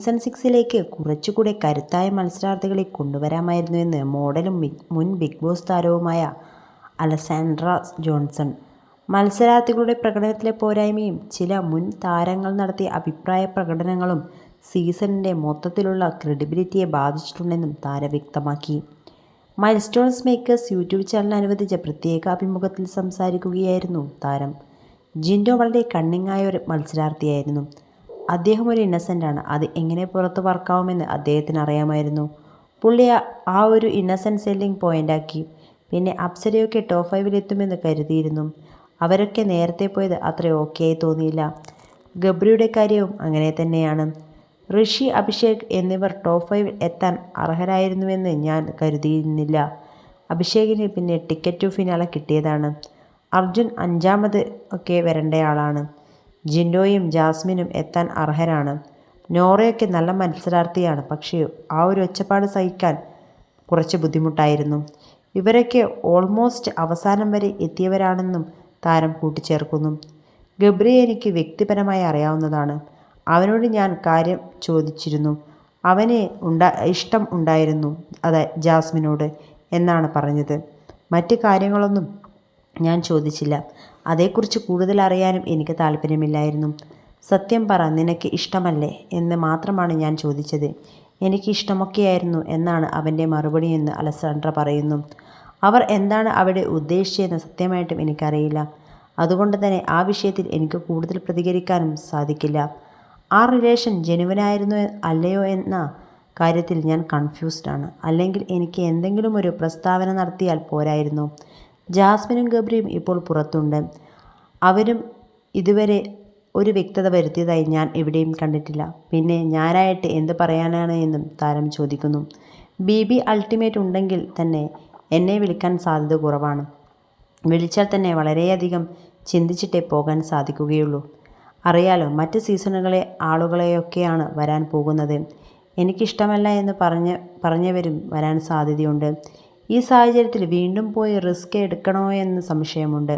Season സിക്സിലേക്ക് കുറച്ചുകൂടെ കരുത്തായ മത്സരാർത്ഥികളെ കൊണ്ടുവരാമായിരുന്നു എന്ന് മോഡലും മുൻ ബിഗ് ബോസ് താരവുമായ അലസാൻഡ്ര ജോൺസൺ. മത്സരാർത്ഥികളുടെ പ്രകടനത്തിലെ പോരായ്മയും ചില മുൻ താരങ്ങൾ നടത്തിയ അഭിപ്രായ പ്രകടനങ്ങളും സീസണിന്റെ മൊത്തത്തിലുള്ള ക്രെഡിബിലിറ്റിയെ ബാധിച്ചിട്ടുണ്ടെന്നും താരം വ്യക്തമാക്കി. മൈൽസ്റ്റോൺസ് മേക്കേഴ്സ് യൂട്യൂബ് ചാനൽ അനുവദിച്ച പ്രത്യേക അഭിമുഖത്തിൽ സംസാരിക്കുകയായിരുന്നു താരം. ജിൻഡോ വളരെ കണ്ണിങ്ങായ ഒരു മത്സരാർത്ഥിയായിരുന്നു. അദ്ദേഹം ഒരു ഇന്നസെന്റാണ് അത് എങ്ങനെ പുറത്ത് വർക്കാവുമെന്ന് അദ്ദേഹത്തിന് അറിയാമായിരുന്നു. പുള്ളി ആ ഒരു ഇന്നസെന്റ് സെല്ലിംഗ് പോയിന്റാക്കി പിന്നെ അപ്സരയൊക്കെ ടോപ്പ് ഫൈവിലെത്തുമെന്ന് കരുതിയിരുന്നു. അവരൊക്കെ നേരത്തെ പോയത് അത്ര ഓക്കെ ആയി തോന്നിയില്ല. ഗബ്രിയുടെ കാര്യവും അങ്ങനെ തന്നെയാണ്. ഋഷി അഭിഷേക് എന്നിവർ ടോപ്പ് ഫൈവിൽ എത്താൻ അർഹരായിരുന്നുവെന്ന് ഞാൻ കരുതിയിരുന്നില്ല. അഭിഷേകിന് പിന്നെ ടിക്കറ്റ് ടു ഫിനാലെ കിട്ടിയതാണ്. അർജുൻ അഞ്ചാമത് ഒക്കെ വരേണ്ടയാളാണ് ജിൻഡോയും ജാസ്മിനും എത്താൻ അർഹരാണ്. നോറയൊക്കെ നല്ല മത്സരാർത്ഥിയാണ് പക്ഷേ ആ ഒരു ഒച്ചപ്പാട് സഹിക്കാൻ കുറച്ച് ബുദ്ധിമുട്ടായിരുന്നു. ഇവരൊക്കെ ഓൾമോസ്റ്റ് അവസാനം വരെ എത്തിയവരാണെന്നും താരം കൂട്ടിച്ചേർക്കുന്നു. ഗബ്രിയെ എനിക്ക് വ്യക്തിപരമായി അറിയാവുന്നതാണ്. അവനോട് ഞാൻ കാര്യം ചോദിച്ചിരുന്നു. അവന് ഉണ്ടാ ഇഷ്ടം ഉണ്ടായിരുന്നു അതെ ജാസ്മിനോട് എന്നാണ് പറഞ്ഞത്. മറ്റ് കാര്യങ്ങളൊന്നും ഞാൻ ചോദിച്ചില്ല. അതേക്കുറിച്ച് കൂടുതൽ അറിയാനും എനിക്ക് താല്പര്യമില്ലായിരുന്നു. സത്യം പറ നിനക്ക് ഇഷ്ടമല്ലേ എന്ന് മാത്രമാണ് ഞാൻ ചോദിച്ചത്. എനിക്ക് ഇഷ്ടമൊക്കെയായിരുന്നു എന്നാണ് അവന്റെ മറുപടിയെന്ന് അലസാൻഡ്ര പറയുന്നു. അവർ എന്താണ് അവിടെ ഉദ്ദേശിച്ചതെന്ന് സത്യമായിട്ടും എനിക്കറിയില്ല. അതുകൊണ്ട് തന്നെ ആ വിഷയത്തിൽ എനിക്ക് കൂടുതൽ പ്രതികരിക്കാനും സാധിക്കില്ല. ആ റിലേഷൻ ജനുവനായിരുന്നു അല്ലയോ എന്ന കാര്യത്തിൽ ഞാൻ കൺഫ്യൂസ്ഡ് ആണ്. അല്ലെങ്കിൽ എനിക്ക് എന്തെങ്കിലും ഒരു പ്രസ്താവന നടത്തിയാൽ പോരായിരുന്നു. ജാസ്മിനും ഗബ്രിയും ഇപ്പോൾ പുറത്തുണ്ട്. അവരും ഇതുവരെ ഒരു വ്യക്തത വരുത്തിയതായി ഞാൻ എവിടെയും കണ്ടിട്ടില്ല. പിന്നെ ഞാനായിട്ട് എന്ത് പറയാനാണ് എന്നും താരം ചോദിക്കുന്നു. ബി ബി അൾട്ടിമേറ്റ് ഉണ്ടെങ്കിൽ തന്നെ എന്നെ വിളിക്കാൻ സാധ്യത കുറവാണ്. വിളിച്ചാൽ തന്നെ വളരെയധികം ചിന്തിച്ചിട്ടേ പോകാൻ സാധിക്കുകയുള്ളൂ. അറിയാലോ മറ്റ് സീസണുകളെ ആളുകളെയൊക്കെയാണ് വരാൻ പോകുന്നത്. എനിക്കിഷ്ടമല്ല എന്ന് പറഞ്ഞ് പറഞ്ഞവരും വരാൻ സാധ്യതയുണ്ട്. ഈ സാഹചര്യത്തിൽ വീണ്ടും പോയി റിസ്ക് എടുക്കണോ എന്ന് സംശയമുണ്ട്.